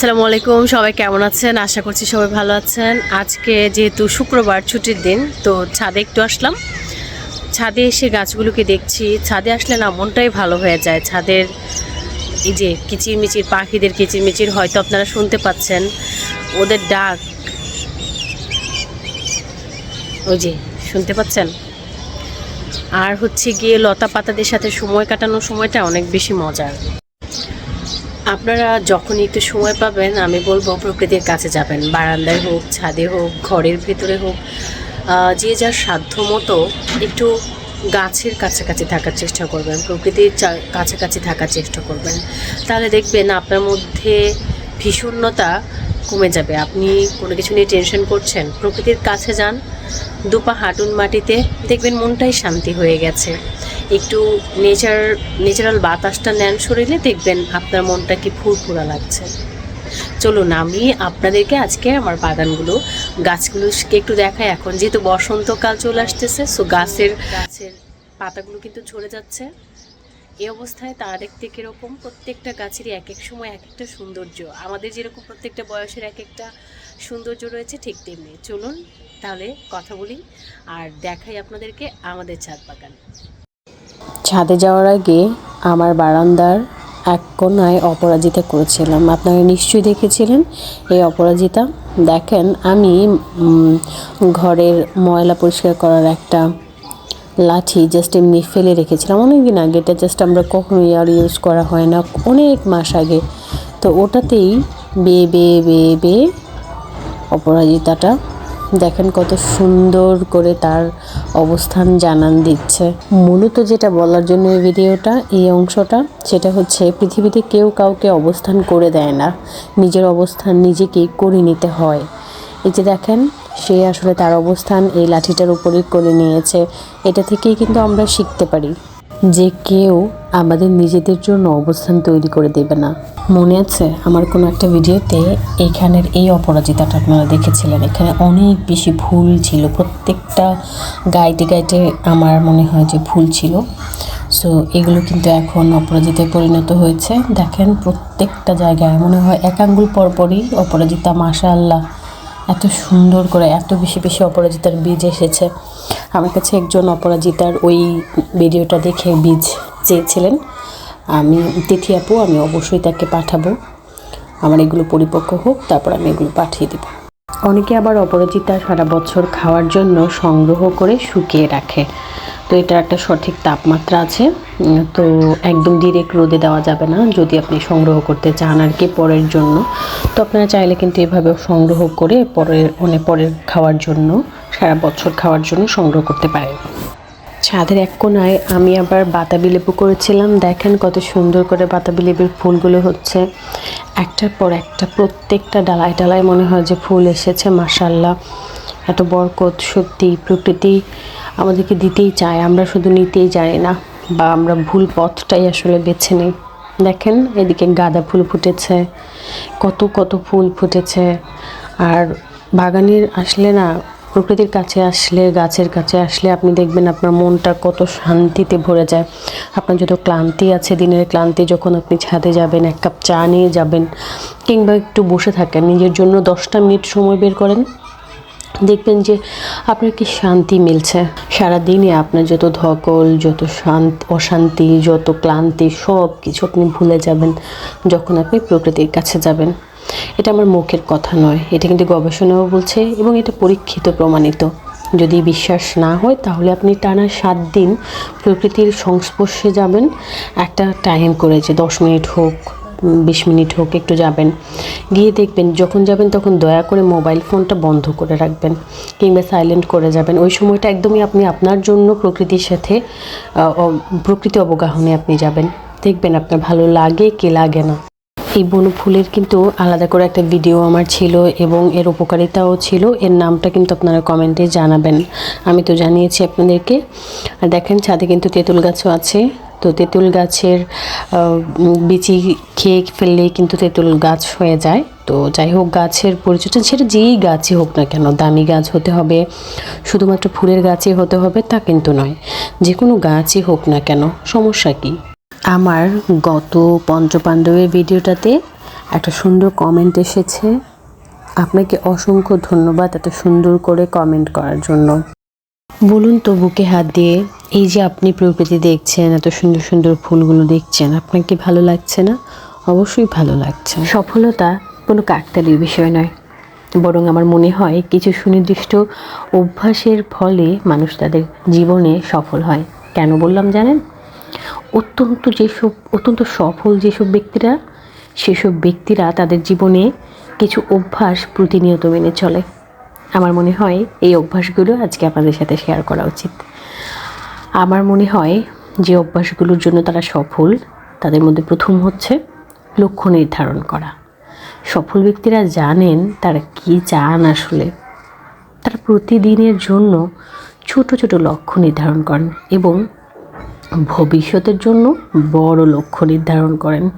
আসসালামু আলাইকুম, সবাই কেমন আছেন? আশা করছি সবাই ভালো আছেন। আজকে যেহেতু শুক্রবার ছুটির দিন, তো ছাদে একটু আসলাম। ছাদে এসে গাছগুলোকে দেখছি। ছাদে আসলে না, মনটাই ভালো হয়ে যায়। ছাদের এই যে কিচিরমিচির পাখিদের কিচিরমিচির হয়তো আপনারা শুনতে পাচ্ছেন। ওদের ডাক ওই যে, শুনতে পাচ্ছেন? আর হচ্ছে গিয়ে লতা পাতাদের সাথে সময় কাটানোর সময়টা অনেক বেশি মজার। আপনারা যখন একটু সময় পাবেন, আমি বলব প্রকৃতির কাছে যাবেন। বারান্দায় হোক, ছাদে হোক, ঘরের ভেতরে হোক যে যার সাধ্য মতো একটু গাছের কাছাকাছি থাকার চেষ্টা করবেন, প্রকৃতির কাছাকাছি থাকার চেষ্টা করবেন। তাহলে দেখবেন আপনার মধ্যে ভীষণতা কমে যাবে। আপনি কোনো কিছু নিয়ে টেনশন করছেন, প্রকৃতির কাছে যান, দুপা হাঁটুন মাটিতে দেখবেন মনটাই শান্তি হয়ে গেছে। একটু নেচার ন্যাচারাল বাতাসটা নেন, শরীরে দেখবেন আপনার মনটা কি ফুরফুরা লাগছে। চলুন আমি আপনাদেরকে আজকে আমার বাগানগুলো, গাছগুলোকে একটু দেখাই। এখন যেহেতু বসন্তকাল চলে আসতেছে সো গাছের গাছের পাতাগুলো কিন্তু ঝরে যাচ্ছে। এই অবস্থায় তারা দেখতে কীরকম, প্রত্যেকটা গাছেরই এক এক সময় এক একটা সৌন্দর্য। আমাদের যেরকম প্রত্যেকটা বয়সের এক একটা সৌন্দর্য রয়েছে, ঠিক তেমনি। চলুন তাহলে কথা বলি, আর দেখাই আপনাদেরকে আমাদের ছাদ বাগান। ছাদে যাওয়ার আগে আমার বারান্দার এক কোনায় অপরাজিতা করেছিলাম। আপনারা নিশ্চয়ই দেখেছিলেন এই অপরাজিতা। দেখেন, আমি ঘরের ময়লা পরিষ্কার করার একটা লাঠি জাস্ট এমনি ফেলে রেখেছিলাম। অনেক দিন আগে, এটা জাস্ট আমরা কখনোই আর ইউজ করা হয় না, অনেক মাস আগে। তো ওটাতেই বেয়ে বেয়ে বেয়ে বেয়ে অপরাজিতাটা দেখেন কত সুন্দর করে তার অবস্থান জানান দিচ্ছে। মূলত যেটা বলার জন্য এই ভিডিওটা, এই অংশটা, সেটা হচ্ছে পৃথিবীতে কেউ কাউকে অবস্থান করে দেয় না। নিজের অবস্থান নিজেকেই করে নিতে হয়। এই যে দেখেন, সে আসলে তার অবস্থান এই লাঠিটার উপরেই করে নিয়েছে। এটা থেকেই কিন্তু আমরা শিখতে পারি যে কেউ আমাদের নিজেদের জন্য অবস্থান তৈরি করে দেবে না। মনে আছে আমার কোনো একটা ভিডিওতে এখানের এই অপরাজিতাটা আপনারা দেখেছিলেন? এখানে অনেক বেশি ভুল ছিল। প্রত্যেকটা গাইটে গাইটে আমার মনে হয় যে ভুল ছিল। সো এগুলো কিন্তু এখন অপরাজিতায় পরিণত হয়েছে। দেখেন প্রত্যেকটা জায়গায় মনে হয় এক আঙ্গুল পরপরই অপরাজিতা মাশা আল্লাহ এত সুন্দর করে, এত বেশি বেশি অপরাজিতার বীজ এসেছে। আমার কাছে একজন অপরাজিতার ওই ভিডিওটা দেখে বীজ চেয়েছিলেন। আমি তিথি আপু, আমি অবশ্যই তাকে পাঠাবো। আমার এগুলো পরিপক্ক হোক, তারপর আমি এগুলো পাঠিয়ে দেবো। অনেকে আবার অপরাজিতা সারা বছর খাওয়ার জন্য সংগ্রহ করে শুকিয়ে রাখে। তো এটার একটা সঠিক তাপমাত্রা আছে। তো একদম ডিরেক্ট রোদে দেওয়া যাবে না, যদি আপনি সংগ্রহ করতে চান আর কি পরের জন্য। তো আপনারা চাইলে কিন্তু এভাবেও সংগ্রহ করে পরের মানে পরের খাওয়ার জন্য, সারা বছর খাওয়ার জন্য সংগ্রহ করতে পারেন। ছাদের এক কোনায় আমি আবার বাতাবি লেবু করেছিলাম। দেখেন কত সুন্দর করে বাতাবি লেবুর ফুলগুলো হচ্ছে। একটার পর একটা প্রত্যেকটা ডালায় ডালায় মনে হয় যে ফুল এসেছে মাসাল্লাহ এত বরকত, সত্যি, প্রকৃতি আমাদেরকে দিতেই চায়। আমরা শুধু নিতেই জানি না, বা আমরা ভুল পথটাই আসলে বেছে নিই। দেখেন, এদিকে গাঁদা ফুল ফুটেছে, কত কত ফুল ফুটেছে। আর বাগানের আসলে না প্রকৃতির কাছে আসলে, গাছের কাছে আসলে আপনি দেখবেন আপনার মনটা কত শান্তিতে ভরে যায়। আপনার যত ক্লান্তি আছে দিনের ক্লান্তি, যখন আপনি ছাদে যাবেন, এক কাপ চা নিয়ে যাবেন, কিংবা একটু বসে থাকেন, নিজের জন্য দশটা মিনিট সময় বের করেন, দেখবেন যে আপনার কি শান্তি মিলছে। সারা দিনে আপনার যত ধকল, যত শান্তি, অশান্তি, যত ক্লান্তি সব কিছু আপনি ভুলে যাবেন, যখন আপনি প্রকৃতির কাছে যাবেন। এটা আমার মুখের কথা নয়। এটা কিন্তু গবেষণাও বলছে এবং এটা পরীক্ষিত, প্রমাণিত। যদি বিশ্বাস না হয়, তাহলে আপনি টানা সাত দিন প্রকৃতির সংস্পর্শে যাবেন। একটা টাইম করেছে, দশ মিনিট হোক বিশ মিনিট হোক, একটু যাবেন। গিয়ে দেখবেন, যখন যাবেন তখন দয়া করে মোবাইল ফোনটা বন্ধ করে রাখবেন কিংবা সাইলেন্ট করে যাবেন। ওই সময়টা একদমই আপনি আপনার জন্য প্রকৃতির সাথে প্রকৃতি অবগাহনে আপনি যাবেন। দেখবেন আপনার ভালো লাগে কি লাগে না। এই বনু ফুলের কিন্তু আলাদা করে একটা ভিডিও আমার ছিল এবং এর উপকারিতাও ছিল। এর নামটা কিন্তু আপনারা কমেন্টে জানাবেন। আমি তো জানিয়েছি আপনাদেরকে। আর দেখেন ছাদে কিন্তু তেঁতুল গাছও আছে। তো তেঁতুল গাছের বিচি খেয়ে ফেললেই কিন্তু তেঁতুল গাছ হয়ে যায়। তো যাই হোক, গাছের পরিচর্যা সেটা যেই গাছই হোক না কেন, দামি গাছ হতে হবে, শুধুমাত্র ফুলের গাছই হতে হবে, তা কিন্তু নয়। যে কোনো গাছই হোক না কেন, সমস্যা কী? আমার গত পঞ্চপাণ্ডবের ভিডিওটাতে একটা সুন্দর কমেন্ট এসেছে। আপনাকে অসংখ্য ধন্যবাদ এত সুন্দর করে কমেন্ট করার জন্য। বলুন তো বুকে হাত দিয়ে, এই যে আপনি প্রকৃতি দেখছেন, এত সুন্দর সুন্দর ফুলগুলো দেখছেন, আপনার কি ভালো লাগছে না? অবশ্যই ভালো লাগছে। সফলতা কোনো কাকতালির বিষয় নয়। বরং আমার মনে হয় কিছু সুনির্দিষ্ট অভ্যাসের ফলে মানুষ তাদের জীবনে সফল হয়। কেন বললাম জানেন? অত্যন্ত যেসব, অত্যন্ত সফল যেসব ব্যক্তিরা, সেসব ব্যক্তিরা তাদের জীবনে কিছু অভ্যাস প্রতিনিয়ত মেনে চলে। আমার মনে হয় এই অভ্যাসগুলো আজকে আপনাদের সাথে শেয়ার করা উচিত। আমার মনে হয় যে অভ্যাসগুলোর জন্য তারা সফল, তাদের মধ্যে প্রথম হচ্ছে লক্ষ্য নির্ধারণ করা। সফল ব্যক্তিরা জানেন তারা কি চান আসলে। তারা প্রতিদিনের জন্য ছোট ছোট লক্ষ্য নির্ধারণ করেন এবং ভবিষ্যতের জন্য বড় লক্ষ্য নির্ধারণ করেন।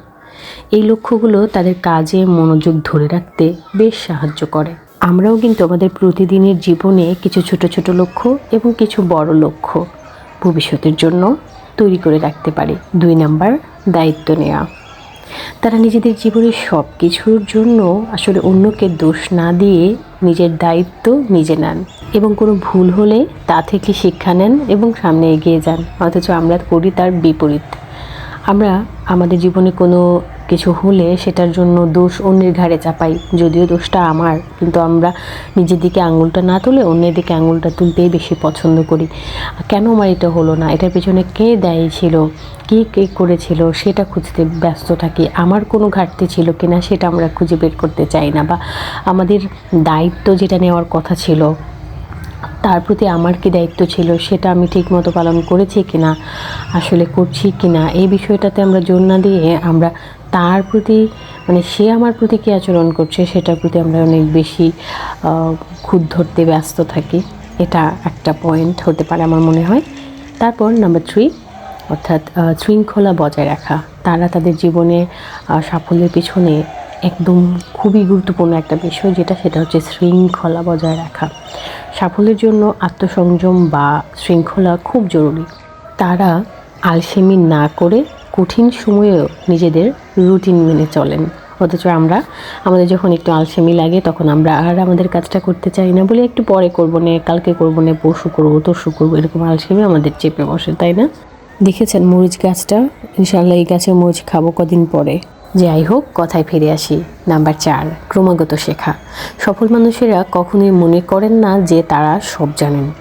এই লক্ষ্যগুলো তাদের কাজে মনোযোগ ধরে রাখতে বেশ সাহায্য করে। আমরাও কিন্তু আমাদের প্রতিদিনের জীবনে কিছু ছোট ছোট লক্ষ্য এবং কিছু বড় লক্ষ্য ভবিষ্যতের জন্য তৈরি করে রাখতে পারি। দুই নাম্বার, দায়িত্ব নেওয়া। তারা নিজেদের জীবনের সব কিছুর জন্য আসলে অন্যকে দোষ না দিয়ে নিজের দায়িত্ব নিজে নেন এবং কোনো ভুল হলে তা থেকে শিক্ষা নেন এবং সামনে এগিয়ে যান। অথচ আমরা করি তার বিপরীত। আমরা আমাদের জীবনে কোনো কিছু হলে সেটার জন্য দোষ অন্যের ঘাড়ে চাপাই। যদিও দোষটা আমার, কিন্তু আমরা নিজের দিকে আঙুলটা না তুলে অন্যের দিকে আঙুলটা তুলতেই বেশি পছন্দ করি। কেন আমার এটা হলো না? এটার পেছনে কে দায়ী ছিল? কে কে করেছিল? সেটা খুঁজতে ব্যস্ত থাকি। আমার কোনো ঘাটতি ছিল কিনা সেটা আমরা খুঁজে বের করতে চাই না বা আমাদের দায়িত্ব যেটা নেওয়ার কথা ছিল, তার প্রতি আমার কি দায়িত্ব ছিল সেটা আমি ঠিকমতো পালন করেছি কিনা, আসলে করছি কিনা, এই বিষয়টাতে আমরা জোর না দিয়ে আমরা তার প্রতি মানে সে আমার প্রতি কী আচরণ করছে সেটার প্রতি আমরা অনেক বেশি খুঁত ধরতে ব্যস্ত থাকি। এটা একটা পয়েন্ট হতে পারে আমার মনে হয়। তারপর নাম্বার থ্রি অর্থাৎ শৃঙ্খলা বজায় রাখা। তারা তাদের জীবনে সাফল্যের পিছনে একদম খুবই গুরুত্বপূর্ণ একটা বিষয় যেটা, সেটা হচ্ছে শৃঙ্খলা বজায় রাখা। সাফল্যের জন্য আত্মসংযম বা শৃঙ্খলা খুব জরুরি। তারা আলসেমি না করে কঠিন সময়েও নিজেদের রুটিন মেনে চলেন। অথচ আমরা, আমাদের যখন একটু আলসেমি লাগে, তখন আমরা আর আমাদের কাজটা করতে চাই না বলে একটু পরে করব না, কালকে করব না, পরশু করব, তরশু করব, এরকম আলসেমি আমাদের চেপে বসে, তাই না? দেখেছেন মরিচ গাছটা? ইনশাল্লাহ এই গাছের মরিচ খাব কদিন পরে। যাই হোক, কথায় ফিরে আসি। নাম্বার চার, ক্রমাগত শেখা। সফল মানুষেরা কখনোই মনে করেন না যে তারা সব জানেন।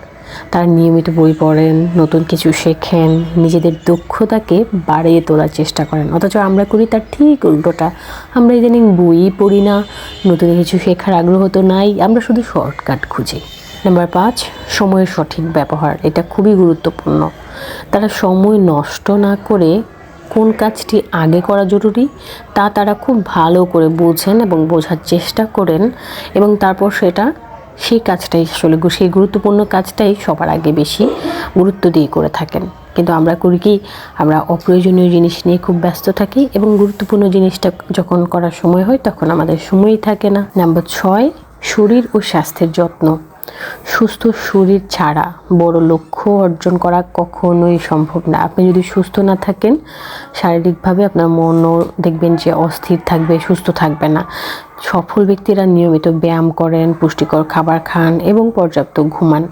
তারা নিয়মিত বই পড়েন, নতুন কিছু শেখেন, নিজেদের দক্ষতাকে বাড়িয়ে তোলার চেষ্টা করেন। অথচ আমরা করি তার ঠিক উল্টোটা। আমরা ইদানিং বই পড়ি না, নতুন কিছু শেখার আগ্রহ তো নাই, আমরা শুধু শর্টকাট খুঁজি। নাম্বার পাঁচ, সময়ের সঠিক ব্যবহার, এটা খুবই গুরুত্বপূর্ণ। তারা সময় নষ্ট না করে কোন কাজটি আগে করা জরুরি, তা তারা খুব ভালো করে বোঝেন এবং বোঝার চেষ্টা করেন এবং তারপর সেটা সেই কাজটাই আসলে সেই গুরুত্বপূর্ণ কাজটাই সবার আগে বেশি গুরুত্ব দিয়ে করে থাকেন। কিন্তু আমরা করি কি, আমরা অপ্রয়োজনীয় জিনিস নিয়ে খুব ব্যস্ত থাকি এবং গুরুত্বপূর্ণ জিনিসটা যখন করার সময় হয় তখন আমাদের সময়ই থাকে না। নাম্বার ছয়, শরীর ও স্বাস্থ্যের যত্ন। সুস্থ শরীর ছাড়া বড় লক্ষ্য অর্জন করা কখনোই সম্ভব না। আপনি যদি সুস্থ না থাকেন, শারীরিকভাবে আপনার মনও দেখবেন যে অস্থির থাকবে, সুস্থ থাকবে না। সফল ব্যক্তিরা নিয়মিত ব্যায়াম করেন, পুষ্টিকর খাবার খান এবং পর্যাপ্ত ঘুমান।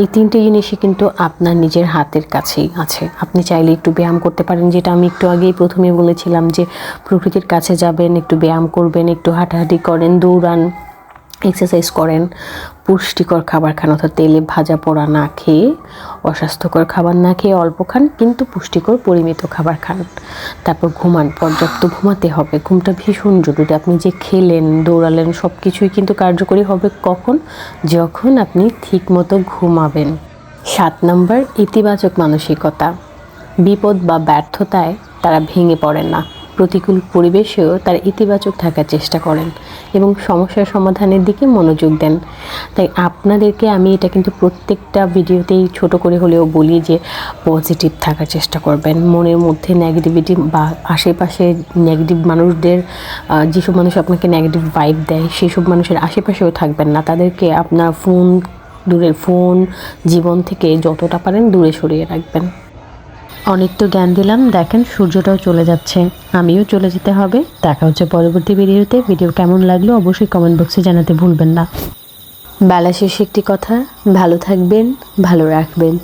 এই তিনটে জিনিসই কিন্তু আপনার নিজের হাতের কাছেই আছে। আপনি চাইলে একটু ব্যায়াম করতে পারেন, যেটা আমি একটু আগেই প্রথমে বলেছিলাম যে প্রকৃতির কাছে যাবেন, একটু ব্যায়াম করবেন, একটু হাঁটাহাঁটি করেন, দৌড়ান এক্সারসাইজ করেন। পুষ্টিকর খাবার খান, অর্থাৎ তেলে ভাজা পোড়া না খেয়ে, অস্বাস্থ্যকর খাবার না খেয়ে অল্প খান, কিন্তু পুষ্টিকর পরিমিত খাবার খান। তারপর ঘুমান, পর্যাপ্ত ঘুমাতে হবে। ঘুমটা ভীষণ জরুরি। আপনি যে খেলেন, দৌড়ালেন সব কিছুই কিন্তু কার্যকরী হবে কখন? যখন আপনি ঠিকমতো ঘুমাবেন। সাত নম্বর, ইতিবাচক মানসিকতা। বিপদ বা ব্যর্থতায় তারা ভেঙে পড়েন না। প্রতিকূল পরিবেশেও তারা ইতিবাচক থাকার চেষ্টা করেন এবং সমস্যার সমাধানের দিকে মনোযোগ দেন। তাই আপনাদেরকে আমি এটা কিন্তু প্রত্যেকটা ভিডিওতেই ছোট করে হলেও বলি যে পজিটিভ থাকার চেষ্টা করবেন। মনের মধ্যে নেগেটিভিটি বা আশেপাশে নেগেটিভ মানুষদের যেসব মানুষ আপনাকে নেগেটিভ ভাইব দেয়, সেসব মানুষের আশেপাশেও থাকবেন না। তাদেরকে আপনার ফোন দূরের ফোন জীবন থেকে যতটা পারেন দূরে সরিয়ে রাখবেন। অনেক তো জ্ঞান দিলাম, দেখেন সূর্যটাও চলে যাচ্ছে। আমিও চলে যেতে হবে। দেখা হচ্ছে পরবর্তী ভিডিওতে। ভিডিও কেমন লাগল অবশ্যই কমেন্ট বক্সে জানাতে ভুলবেন না। বেলা শেষে একটি কথা। ভালো থাকবেন, ভালো রাখবেন।